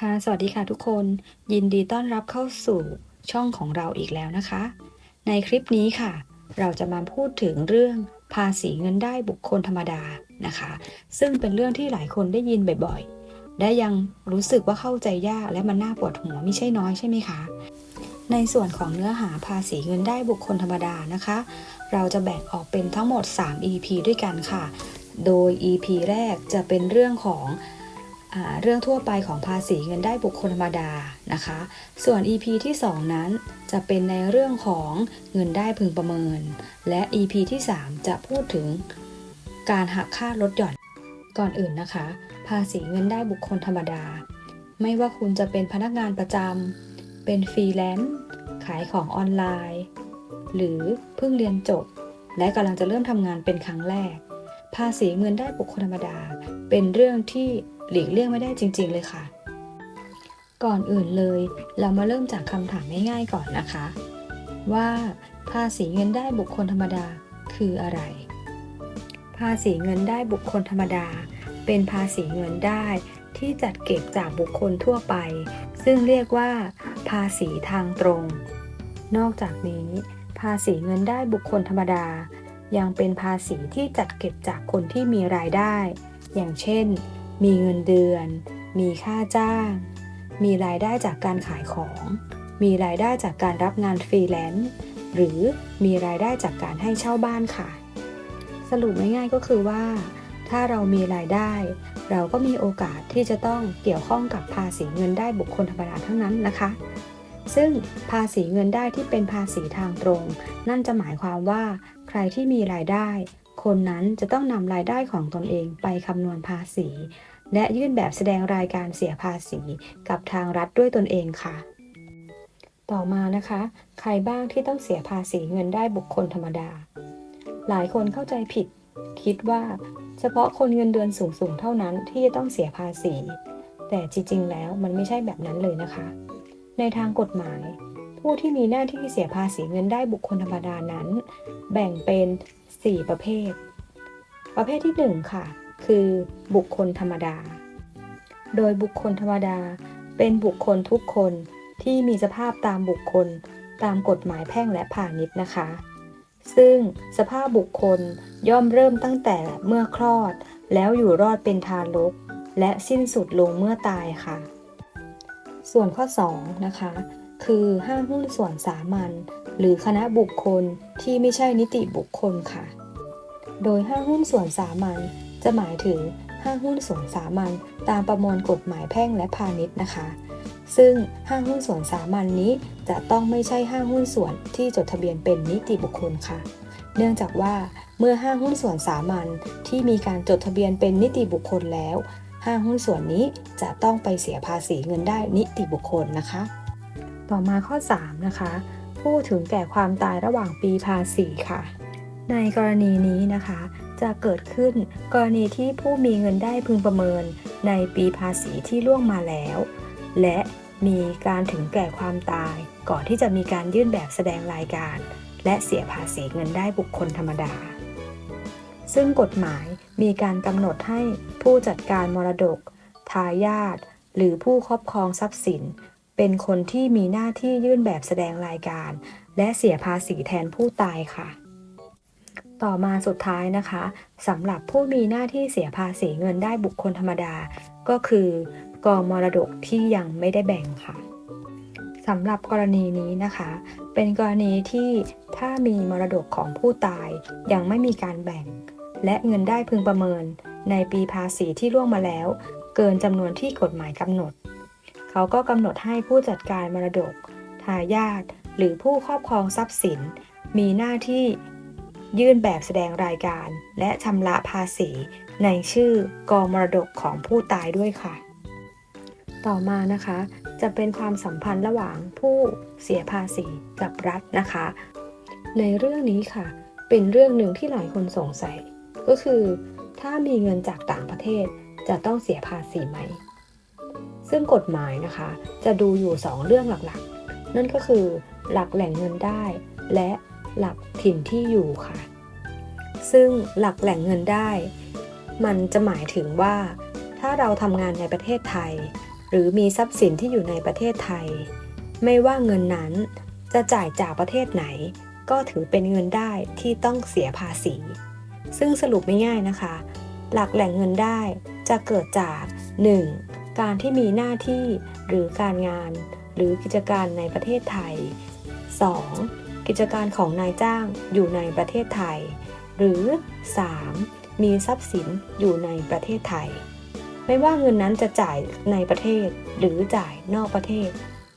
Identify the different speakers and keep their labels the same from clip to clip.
Speaker 1: ค่ะ สวัสดีค่ะทุกคน ยินดีต้อนรับเข้าสู่ช่องของเราอีกแล้วนะคะ ในคลิปนี้ค่ะ เราจะมาพูดถึงเรื่องภาษีเงินได้บุคคลธรรมดานะคะ ซึ่งเป็นเรื่องที่หลายคนได้ยินบ่อยๆ และยังรู้สึกว่าเข้าใจยากและมันน่าปวดหัวไม่ใช่น้อยใช่ไหมคะ ในส่วนของเนื้อหาภาษีเงินได้บุคคลธรรมดานะคะ เราจะแบ่งออกเป็นทั้งหมด 3 EP ด้วยกันค่ะ โดย EP แรกจะเป็นเรื่องของ เรื่องทั่วไปของภาษีเงินได้บุคคลธรรมดานะคะ ส่วน EP ที่ 2 นั้นจะเป็นในเรื่องของเงินได้พึงประเมิน และ EP ที่ 3 จะพูดถึงการหักค่าลดหย่อนก่อนอื่นนะคะ ภาษีเงินได้บุคคลธรรมดา ไม่ว่าคุณจะเป็นพนักงานประจำเป็นฟรีแลนซ์ขายของออนไลน์ หรือเพิ่งเรียนจบ และกำลังจะเริ่มทำงานเป็นครั้งแรก ภาษีเงินได้บุคคลธรรมดา เป็นเรื่องที่ หลีกเลี่ยงไม่ได้จริง ๆ เลยค่ะ ก่อนอื่นเลย เรามาเริ่มจากคำถามง่ายๆก่อนนะคะ ว่าภาษีเงินได้บุคคลธรรมดาคืออะไร ภาษีเงินได้บุคคลธรรมดา เป็นภาษีเงินได้ที่จัดเก็บจากบุคคลทั่วไป ซึ่งเรียกว่า ภาษีทางตรง นอกจากนี้ ภาษีเงินได้บุคคลธรรมดา ยังเป็นภาษีที่จัดเก็บจากคนที่มีรายได้ อย่างเช่น มีเงินเดือน มีค่าจ้าง มีรายได้จากการขายของ มีรายได้จากการรับงานฟรีแลนซ์หรือมีรายได้จากการให้เช่าบ้านค่ะ สรุปง่ายๆก็คือว่า ถ้าเรามีรายได้ เราก็มีโอกาสที่จะต้องเกี่ยวข้องกับภาษีเงินได้บุคคลธรรมดาทั้งนั้นนะคะ ซึ่งภาษีเงินได้ที่เป็นภาษีทางตรง นั่นจะหมายความว่า ใครที่มีรายได้ คนนั้นจะต้องนำรายได้ของตนเองไปคำนวณภาษี และยื่นแบบแสดงรายการเสียภาษีกับทางรัฐด้วยตนเองค่ะ ต่อมานะคะ ใครบ้างที่ต้องเสียภาษีเงินได้บุคคลธรรมดา หลายคนเข้าใจผิด คิดว่าเฉพาะคนเงินเดือนสูงๆเท่านั้นที่จะต้องเสียภาษี แต่จริงๆ แล้วมันไม่ใช่แบบนั้นเลยนะคะ ในทางกฎหมาย ผู้ที่มีหน้าที่เสียภาษีเงินได้บุคคลธรรมดานั้น แบ่งเป็น 4 ประเภท ประเภทที่ 1 ค่ะ คือบุคคลธรรมดา โดยบุคคลธรรมดาเป็นบุคคลทุกคนที่มีสภาพตามบุคคลตามกฎหมายแพ่งและพาณิชย์นะคะ ซึ่งสภาพบุคคลย่อมเริ่มตั้งแต่เมื่อคลอด แล้วอยู่รอดเป็นทารก และสิ้นสุดลงเมื่อตายค่ะ ส่วนข้อ 2 นะคะ คือห้างหุ้นส่วนสามัญหรือคณะบุคคลที่ไม่ใช่นิติบุคคลค่ะ โดยห้างหุ้นส่วนสามัญจะหมายถึงห้างหุ้นส่วนสามัญตามประมวลกฎหมายแพ่งและพาณิชย์นะคะ ซึ่งห้างหุ้นส่วนสามัญนนี้จะต้องไม่ใช่ห้างหุ้นส่วนที่จดทะเบียนเป็นนิติบุคคลค่ะ เนื่องจากว่าเมื่อห้างหุ้นส่วนสามัญที่มีการจดทะเบียนเป็นนิติบุคคลแล้ว ห้างหุ้นส่วนนี้จะต้องไปเสียภาษีเงินได้นิติบุคคลนะคะ ต่อมาข้อ 3 นะคะพูดถึงแก่ความตายระหว่างปีภาษีค่ะ ในกรณีนี้นะคะ จะเกิดขึ้นกรณีที่ผู้มีเงินได้พึงประเมินในปีภาษีที่ล่วงมาแล้ว และมีการถึงแก่ความตาย ก่อนที่จะมีการยื่นแบบแสดงรายการ และเสียภาษีเงินได้บุคคลธรรมดา ซึ่งกฎหมายมีการกำหนดให้ผู้จัดการมรดก ทายาทหรือผู้ครอบครองทรัพย์สิน เป็นคนที่มีหน้าที่ยื่นแบบแสดงรายการ และเสียภาษีแทนผู้ตายค่ะ ต่อมาสุดท้ายนะคะสำหรับผู้มีหน้าที่เสียภาษีเงินได้บุคคลธรรมดา ก็คือกองมรดกที่ยังไม่ได้แบ่งค่ะสำหรับกรณีนี้นะคะ เป็นกรณีที่ถ้ามีมรดกของผู้ตายยังไม่มีการแบ่ง และเงินได้พึงประเมินในปีภาษีที่ล่วงมาแล้ว เกินจำนวนที่กฎหมายกำหนด เขาก็กำหนดให้ผู้จัดการมรดก ทายาทหรือผู้ครอบครองทรัพย์สิน มีหน้าที่ยื่นแบบแสดงรายการ และชำระภาษีในชื่อกองมรดกของผู้ตายด้วยค่ะ ต่อมานะคะ จะเป็นความสัมพันธ์ระหว่างผู้เสียภาษีกับรัฐนะคะ ในเรื่องนี้ค่ะ เป็นเรื่องหนึ่งที่หลายคนสงสัย ก็คือ ถ้ามีเงินจากต่างประเทศจะต้องเสียภาษีไหม ซึ่งกฎหมายนะคะ จะดูอยู่ 2 เรื่องหลักๆ นั่นก็คือหลักแหล่งเงินได้ และหลักถิ่นที่อยู่ค่ะ ซึ่งหลักแหล่งเงินได้ มันจะหมายถึงว่า ถ้าเราทำงานในประเทศไทย หรือมีทรัพย์สินที่อยู่ในประเทศไทย ไม่ว่าเงินนั้นจะจ่ายจากประเทศไหน ก็ถือเป็นเงินได้ที่ต้องเสียภาษี ซึ่งสรุปไม่ง่ายนะคะ หลักแหล่งเงินได้จะเกิดจาก 1. การที่มีหน้าที่หรือการงาน หรือกิจการในประเทศไทย 2. กิจการของนายจ้างอยู่ในประเทศไทย หรือ 3. มีทรัพย์สินอยู่ในประเทศไทย ไม่ว่าเงินนั้นจะจ่ายในประเทศหรือจ่ายนอกประเทศ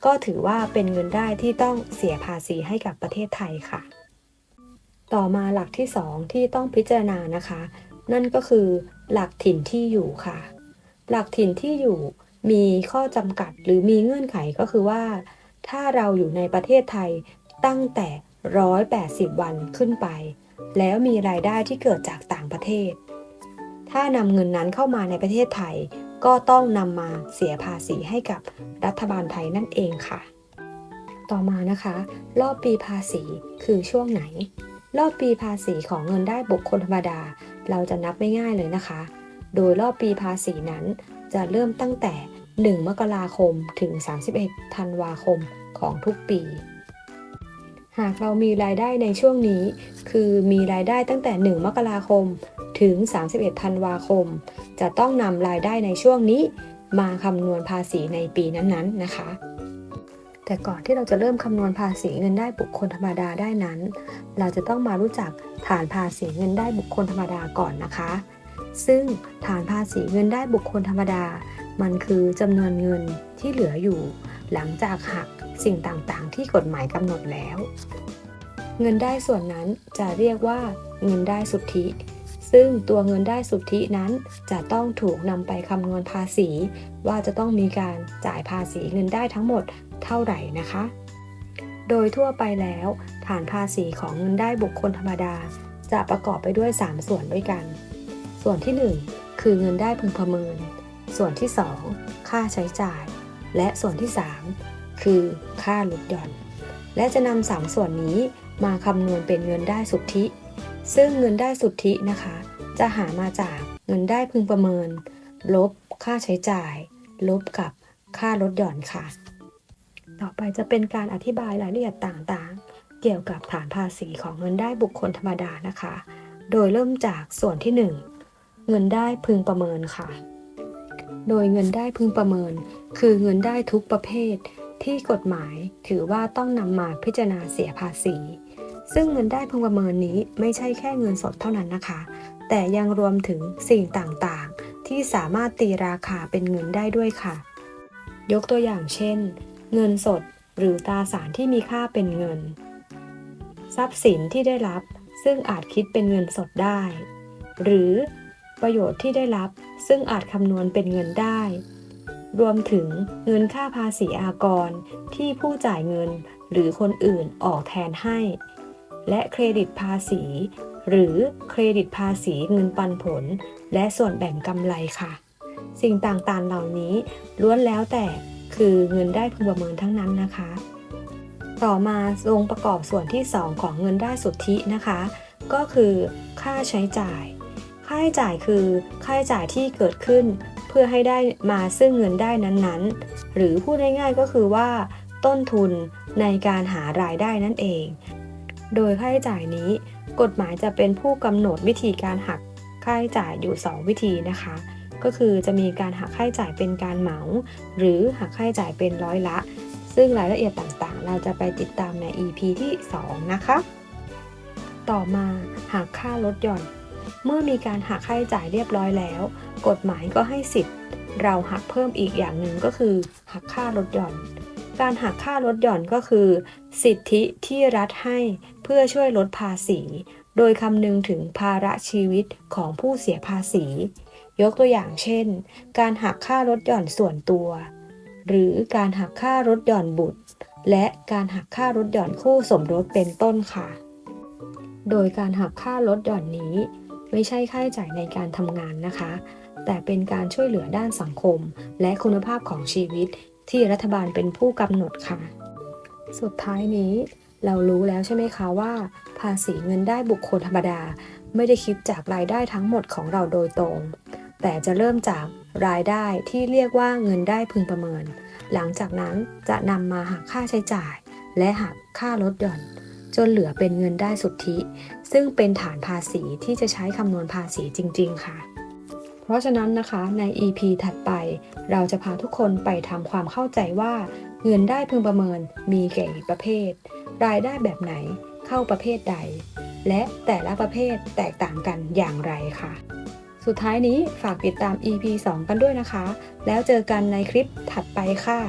Speaker 1: ก็ถือว่าเป็นเงินได้ที่ต้องเสียภาษีให้กับประเทศไทยค่ะ ต่อมาหลักที่ 2 ที่ต้องพิจารณานะคะ นั่นก็คือหลักถิ่นที่อยู่ค่ะ หลักถิ่นที่อยู่มีข้อจำกัดหรือมีเงื่อนไขก็คือว่า ถ้าเราอยู่ในประเทศไทยตั้งแต่ 180 วันขึ้นไป แล้วมีรายได้ที่เกิดจากต่างประเทศ ถ้านำเงินนั้นเข้ามาในประเทศไทย ก็ต้องนำมาเสียภาษีให้กับรัฐบาลไทยนั่นเองค่ะ ต่อมานะคะ รอบปีภาษีคือช่วงไหน รอบปีภาษีของเงินได้บุคคลธรรมดา เราจะนับไม่ง่ายเลยนะคะ โดยรอบปีภาษีนั้น จะเริ่มตั้งแต่ 1 มกราคมถึง 31 ธันวาคมของทุกปี หากเรามีรายได้ในช่วงนี้ คือมีรายได้ตั้งแต่ 1 มกราคมถึง 31 ธันวาคม จะต้องนำรายได้ในช่วงนี้ มาคำนวณภาษีในปีนั้นๆนะคะแต่ก่อนที่เราจะเริ่มคำนวณภาษีเงินได้บุคคลธรรมดาได้นั้น เราจะต้องมารู้จักฐานภาษีเงินได้บุคคลธรรมดาก่อนนะคะ ซึ่งฐานภาษีเงินได้บุคคลธรรมดา มันคือจำนวนเงินที่เหลืออยู่ หลังจากหักสิ่งต่างๆ ที่กฎหมายกำหนดแล้ว เงินได้ส่วนนั้นจะเรียกว่า เงินได้สุทธิ ซึ่งตัวเงินได้สุทธินั้นจะต้องถูกนำไปคำนวณภาษี ว่าจะต้องมีการจ่ายภาษีเงินได้ทั้งหมดเท่าไหร่นะคะ โดยทั่วไปแล้ว ฐานภาษีของเงินได้บุคคลธรรมดา จะประกอบไปด้วย 3 ส่วนด้วยกัน ส่วนที่ 1 คือเงินได้พึงประเมิน ส่วนที่ 2 ค่าใช้จ่าย และส่วนที่ 3 คือค่าลดหย่อน และจะนำสามส่วนนี้มาคำนวณเป็นเงินได้สุทธิ ซึ่งเงินได้สุทธินะคะ จะหามาจากเงินได้พึงประเมิน ลบค่าใช้จ่าย ลบกับค่าลดหย่อนค่ะ ต่อไปจะเป็นการอธิบายรายละเอียดต่างๆ เกี่ยวกับฐานภาษีของเงินได้บุคคลธรรมดานะคะ โดยเริ่มจากส่วนที่ 1 เงินได้พึงประเมินค่ะ โดยเงินได้พึงประเมิน คือเงินได้ทุกประเภท ที่กฎหมายถือว่าต้องนำมาพิจารณาเสียภาษี ซึ่งเงินได้พึงประเมินนี้ไม่ใช่แค่เงินสดเท่านั้นนะคะ แต่ยังรวมถึงสิ่งต่างๆ ที่สามารถตีราคาเป็นเงินได้ด้วยค่ะ ยกตัวอย่างเช่น เงินสดหรือตราสารที่มีค่าเป็นเงิน ทรัพย์สินที่ได้รับซึ่งอาจคิดเป็นเงินสดได้ หรือ ประโยชน์ที่ได้รับ ซึ่งอาจคำนวณเป็นเงินได้ รวมถึงเงินค่าภาษีอากรที่ผู้จ่ายเงินหรือคนอื่นออกแทนให้ และเครดิตภาษี หรือเครดิตภาษีเงินปันผล และส่วนแบ่งกำไรค่ะ สิ่งต่างๆเหล่านี้ล้วนแล้วแต่คือเงินได้พึงประเมินทั้งนั้นนะคะ ต่อมาองค์ประกอบส่วนที่ 2 ของเงินได้สุทธินะคะ ก็คือค่าใช้จ่าย ค่าใช้จ่ายคือค่าใช้จ่ายที่เกิดขึ้น เพื่อให้ได้มาซึ่งเงินได้นั้นๆ หรือพูดง่ายๆก็คือว่า ต้นทุนในการหารายได้นั่นเอง โดยค่าใช้จ่ายนี้ กฎหมายจะเป็นผู้กำหนดวิธีการหักค่าใช้จ่ายอยู่ 2 วิธีนะคะ ก็คือจะมีการหักค่าใช้จ่ายเป็นการเหมา หรือหักค่าใช้จ่ายเป็นร้อยละ ซึ่งรายละเอียดต่างๆ เราจะไปติดตามใน EP ที่ 2 นะคะ ต่อมาหักค่าลดหย่อน เมื่อมีการหักค่าใช้จ่ายเรียบร้อยแล้ว กฎหมายก็ให้สิทธิ์ เราหักเพิ่มอีกอย่างหนึ่งก็คือ หักค่าลดหย่อน การหักค่าลดหย่อนก็คือ สิทธิที่รัฐให้เพื่อช่วยลดภาษี โดยคำนึงถึงภาระชีวิตของผู้เสียภาษี ยกตัวอย่างเช่น การหักค่าลดหย่อนส่วนตัว หรือการหักค่ารถหย่อนบุตร และการหักค่ารถหย่อนคู่สมรสเป็นต้นค่ะ โดยการหักค่ารถหย่อนนี้ ไม่ใช่ค่าใช้จ่ายในการทำงานนะคะ แต่เป็นการช่วยเหลือด้านสังคม และคุณภาพของชีวิตที่รัฐบาลเป็นผู้กำหนดค่ะ สุดท้ายนี้เรารู้แล้วใช่ไหมคะว่า ภาษีเงินได้บุคคลธรรมดา ไม่ได้คิดจากรายได้ทั้งหมดของเราโดยตรง แต่จะเริ่มจาก
Speaker 2: รายได้ที่เรียกว่าเงินได้พึงประเมิน หลังจากนั้นจะนำมาหักค่าใช้จ่าย และหักค่าลดหย่อน จนเหลือเป็นเงินได้สุทธิ ซึ่งเป็นฐานภาษีที่จะใช้คำนวณภาษีจริง ๆ ค่ะ เพราะฉะนั้นนะคะใน EP ถัดไป เราจะพาทุกคนไปทำความเข้าใจว่า เงินได้พึงประเมินมีกี่ประเภท รายได้แบบไหนเข้าประเภทใด และแต่ละประเภทแตกต่างกันอย่างไรค่ะ สุดท้ายนี้ฝากติดตาม EP 2 กันด้วยนะคะ แล้วเจอกันในคลิปถัดไปค่ะ